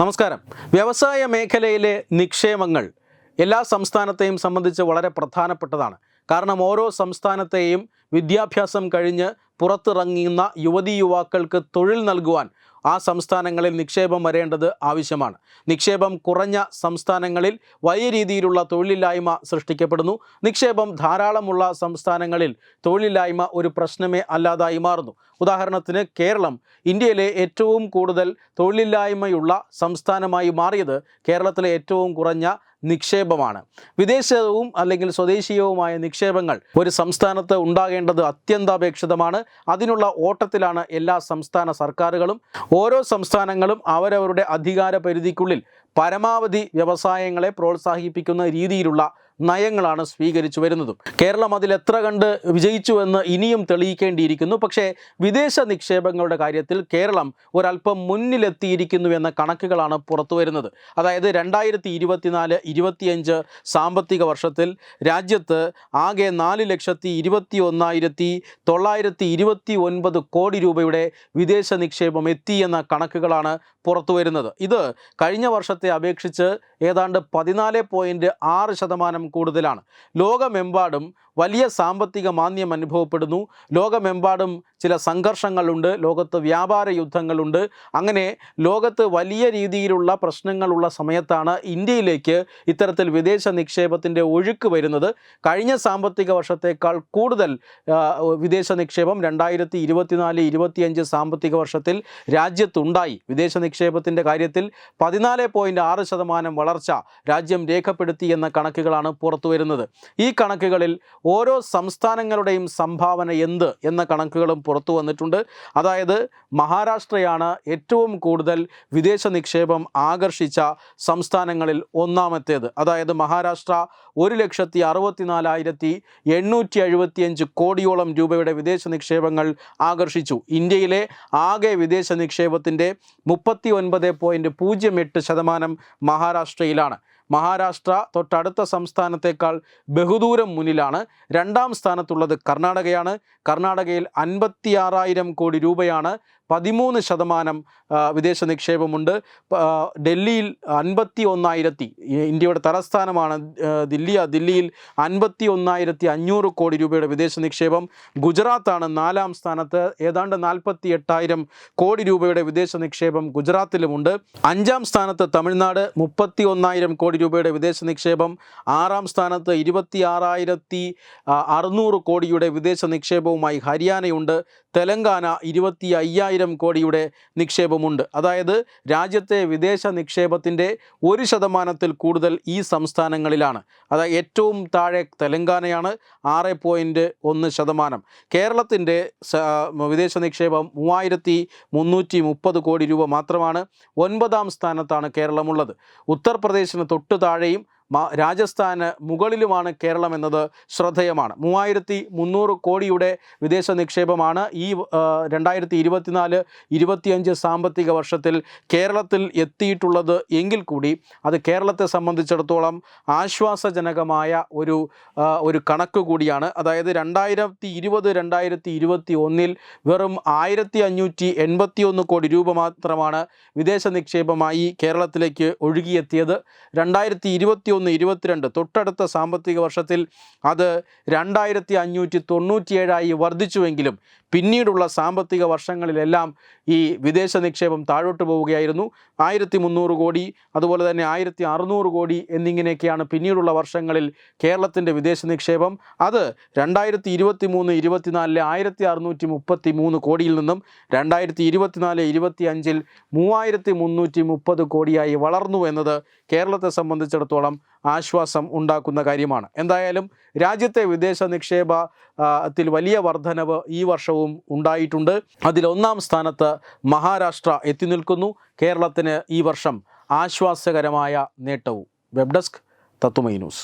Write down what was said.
നമസ്കാരം. വ്യവസായ മേഖലയിലെ നിക്ഷേപങ്ങൾ എല്ലാ സംസ്ഥാനത്തെയും സംബന്ധിച്ച് വളരെ പ്രധാനപ്പെട്ടതാണ്. കാരണം ഓരോ സംസ്ഥാനത്തെയും വിദ്യാഭ്യാസം കഴിഞ്ഞ് പുറത്തിറങ്ങുന്ന യുവതി യുവാക്കൾക്ക് തൊഴിൽ നൽകുവാൻ ആ സംസ്ഥാനങ്ങളിൽ നിക്ഷേപം വരേണ്ടത് ആവശ്യമാണ്. നിക്ഷേപം കുറഞ്ഞ സംസ്ഥാനങ്ങളിൽ വലിയ രീതിയിലുള്ള തൊഴിലില്ലായ്മ സൃഷ്ടിക്കപ്പെടുന്നു. നിക്ഷേപം ധാരാളമുള്ള സംസ്ഥാനങ്ങളിൽ തൊഴിലില്ലായ്മ ഒരു പ്രശ്നമേ അല്ലാതായി മാറുന്നു. ഉദാഹരണത്തിന് കേരളം ഇന്ത്യയിലെ ഏറ്റവും കൂടുതൽ തൊഴിലില്ലായ്മയുള്ള സംസ്ഥാനമായി മാറിയത് കേരളത്തിലെ ഏറ്റവും കുറഞ്ഞ നിക്ഷേപമാണ്. വിദേശവും അല്ലെങ്കിൽ സ്വദേശീയവുമായ നിക്ഷേപങ്ങൾ ഒരു സംസ്ഥാനത്ത് ഉണ്ടാകേണ്ടത് അത്യന്താപേക്ഷിതമാണ്. അതിനുള്ള ഓട്ടത്തിലാണ് എല്ലാ സംസ്ഥാന സർക്കാരുകളും. ഓരോ സംസ്ഥാനങ്ങളും അവരവരുടെ അധികാര പരിധിക്കുള്ളിൽ പരമാവധി വ്യവസായങ്ങളെ പ്രോത്സാഹിപ്പിക്കുന്ന രീതിയിലുള്ള നയങ്ങളാണ് സ്വീകരിച്ചു വരുന്നതും. കേരളം അതിൽ എത്ര കണ്ട് വിജയിച്ചുവെന്ന് ഇനിയും തെളിയിക്കേണ്ടിയിരിക്കുന്നു. പക്ഷേ വിദേശ നിക്ഷേപങ്ങളുടെ കാര്യത്തിൽ കേരളം ഒരല്പം മുന്നിലെത്തിയിരിക്കുന്നു എന്ന കണക്കുകളാണ് പുറത്തു വരുന്നത്. അതായത് രണ്ടായിരത്തി ഇരുപത്തിനാല് ഇരുപത്തിയഞ്ച് സാമ്പത്തിക വർഷത്തിൽ രാജ്യത്ത് ആകെ നാല് ലക്ഷത്തി ഇരുപത്തി ഒന്നായിരത്തി തൊള്ളായിരത്തി ഇരുപത്തി ഒൻപത് കോടി രൂപയുടെ വിദേശ നിക്ഷേപം എത്തി എന്ന കണക്കുകളാണ് പുറത്തു വരുന്നത്. ഇത് കഴിഞ്ഞ വർഷത്തെ അപേക്ഷിച്ച് ഏതാണ്ട് പതിനാല് പോയിന്റ് ആറ് ശതമാനം കൂടുതലാണ്. ലോകമെമ്പാടും വലിയ സാമ്പത്തിക മാന്ദ്യം അനുഭവപ്പെടുന്നു. ലോകമെമ്പാടും ചില സംഘർഷങ്ങളുണ്ട്. ലോകത്ത് വ്യാപാര യുദ്ധങ്ങളുണ്ട്. അങ്ങനെ ലോകത്ത് വലിയ രീതിയിലുള്ള പ്രശ്നങ്ങളുള്ള സമയത്താണ് ഇന്ത്യയിലേക്ക് ഇത്തരത്തിൽ വിദേശ നിക്ഷേപത്തിന്റെ ഒഴുക്ക് വരുന്നത്. കഴിഞ്ഞ സാമ്പത്തിക വർഷത്തേക്കാൾ കൂടുതൽ വിദേശ നിക്ഷേപം രണ്ടായിരത്തി ഇരുപത്തിനാല് ഇരുപത്തിയഞ്ച് സാമ്പത്തിക വർഷത്തിൽ രാജ്യത്തുണ്ടായി. വിദേശ നിക്ഷേപത്തിന്റെ കാര്യത്തിൽ പതിനാല് പോയിന്റ് ആറ് ശതമാനം വളർച്ച രാജ്യം രേഖപ്പെടുത്തി എന്ന കണക്കുകളാണ് പുറത്തുവരുന്നത്. ഈ കണക്കുകളിൽ ഓരോ സംസ്ഥാനങ്ങളുടെയും സംഭാവന എന്ത് എന്ന കണക്കുകളും പുറത്തു വന്നിട്ടുണ്ട്. അതായത് മഹാരാഷ്ട്രയാണ് ഏറ്റവും കൂടുതൽ വിദേശ നിക്ഷേപം ആകർഷിച്ച സംസ്ഥാനങ്ങളിൽ ഒന്നാമത്തേത്. അതായത് മഹാരാഷ്ട്ര ഒരു ലക്ഷത്തി അറുപത്തിനാലായിരത്തി എണ്ണൂറ്റി എഴുപത്തിയഞ്ച് കോടിയോളം രൂപയുടെ വിദേശ നിക്ഷേപങ്ങൾ ആകർഷിച്ചു. ഇന്ത്യയിലെ ആകെ വിദേശ നിക്ഷേപത്തിന്റെ മുപ്പത്തി ഒൻപത് പോയിന്റ് പൂജ്യം എട്ട് ശതമാനം മഹാരാഷ്ട്രയിലാണ് മഹാരാഷ്ട്ര തൊട്ടടുത്ത സംസ്ഥാനത്തേക്കാൾ ബഹുദൂരം മുന്നിലാണ്. രണ്ടാം സ്ഥാനത്തുള്ളത് കർണാടകയാണ്. കർണാടകയിൽ അൻപത്തി ആറായിരം കോടി രൂപയാണ് പതിമൂന്ന് ശതമാനം വിദേശ നിക്ഷേപമുണ്ട്. ഡൽഹിയിൽ അൻപത്തി ഒന്നായിരത്തി ഇന്ത്യയുടെ തലസ്ഥാനമാണ് ദില്ലി. ദില്ലിയിൽ അൻപത്തി ഒന്നായിരത്തി അഞ്ഞൂറ് കോടി രൂപയുടെ വിദേശ നിക്ഷേപം. ഗുജറാത്താണ് നാലാം സ്ഥാനത്ത്. ഏതാണ്ട് നാൽപ്പത്തി എട്ടായിരം കോടി രൂപയുടെ വിദേശ നിക്ഷേപം ഗുജറാത്തിലുമുണ്ട്. അഞ്ചാം സ്ഥാനത്ത് തമിഴ്നാട് മുപ്പത്തി ഒന്നായിരം കോടി രൂപയുടെ വിദേശ നിക്ഷേപം. ആറാം സ്ഥാനത്ത് ഇരുപത്തി ആറായിരത്തി അറുന്നൂറ് കോടിയുടെ വിദേശ നിക്ഷേപവുമായി ഹരിയാനയുണ്ട്. തെലങ്കാന ഇരുപത്തി അയ്യായിരം കോടിയുടെ നിക്ഷേപമുണ്ട്. അതായത് രാജ്യത്തെ വിദേശ നിക്ഷേപത്തിന്റെ ഒരു ശതമാനത്തിൽ കൂടുതൽ ഈ സംസ്ഥാനങ്ങളിലാണ്. അതായത് ഏറ്റവും താഴെ തെലങ്കാനയാണ് ആറ് പോയിന്റ് ഒന്ന് ശതമാനം. കേരളത്തിന്റെ വിദേശ നിക്ഷേപം മൂവായിരത്തി മുന്നൂറ്റി മുപ്പത് കോടി രൂപ മാത്രമാണ് ഒൻപതാം സ്ഥാനത്താണ് കേരളമുള്ളത്. ഉത്തർപ്രദേശിന് തൊട്ടു താഴെയും രാജസ്ഥാന് മുകളിലുമാണ് കേരളം എന്നത് ശ്രദ്ധേയമാണ്. മൂവായിരത്തി മുന്നൂറ് കോടിയുടെ വിദേശ നിക്ഷേപമാണ് ഈ രണ്ടായിരത്തി ഇരുപത്തിനാല് ഇരുപത്തിയഞ്ച് സാമ്പത്തിക വർഷത്തിൽ കേരളത്തിൽ എത്തിയിട്ടുള്ളത് എങ്കിൽ കൂടി അത് കേരളത്തെ സംബന്ധിച്ചിടത്തോളം ആശ്വാസജനകമായ ഒരു ഒരു കണക്ക് കൂടിയാണ്. അതായത് രണ്ടായിരത്തി ഇരുപത് രണ്ടായിരത്തി ഇരുപത്തി ഒന്നിൽ വെറും ആയിരത്തി അഞ്ഞൂറ്റി എൺപത്തി ഒന്ന് കോടി രൂപ മാത്രമാണ് വിദേശ നിക്ഷേപമായി കേരളത്തിലേക്ക് ഒഴുകിയെത്തിയത്. രണ്ടായിരത്തി ഇരുപത്തി ഒന്ന് ഇരുപത്തിരണ്ട്. തൊട്ടടുത്ത സാമ്പത്തിക വർഷത്തിൽ അത് രണ്ടായിരത്തി അഞ്ഞൂറ്റി തൊണ്ണൂറ്റിയേഴായി വർദ്ധിച്ചുവെങ്കിലും പിന്നീടുള്ള സാമ്പത്തിക വർഷങ്ങളിലെല്ലാം ഈ വിദേശ നിക്ഷേപം താഴോട്ട് പോവുകയായിരുന്നു. ആയിരത്തി മുന്നൂറ് കോടി അതുപോലെ തന്നെ ആയിരത്തി അറുന്നൂറ് കോടി എന്നിങ്ങനെയൊക്കെയാണ് പിന്നീടുള്ള വർഷങ്ങളിൽ കേരളത്തിന്റെ വിദേശ നിക്ഷേപം. അത് രണ്ടായിരത്തി ഇരുപത്തി മൂന്ന് ഇരുപത്തിനാലിലെ ആയിരത്തി അറുന്നൂറ്റി മുപ്പത്തി മൂന്ന് കോടിയിൽ നിന്നും രണ്ടായിരത്തി ഇരുപത്തിനാല് ഇരുപത്തി അഞ്ചിൽ മൂവായിരത്തി മുന്നൂറ്റി മുപ്പത് കോടിയായി വളർന്നു എന്നത് കേരളത്തെ സംബന്ധിച്ചിടത്തോളം ആശ്വാസം ഉണ്ടാക്കുന്ന കാര്യമാണ്. എന്തായാലും രാജ്യത്തെ വിദേശ നിക്ഷേപ ത്തിൽ വലിയ വർധനവ് ഈ വർഷവും ഉണ്ടായിട്ടുണ്ട്. അതിലൊന്നാം സ്ഥാനത്ത് മഹാരാഷ്ട്ര എത്തി നിൽക്കുന്നു. കേരളത്തിന് ഈ വർഷം ആശ്വാസകരമായ നേട്ടവും. വെബ് ഡെസ്ക് തത്തുമൈ ന്യൂസ്.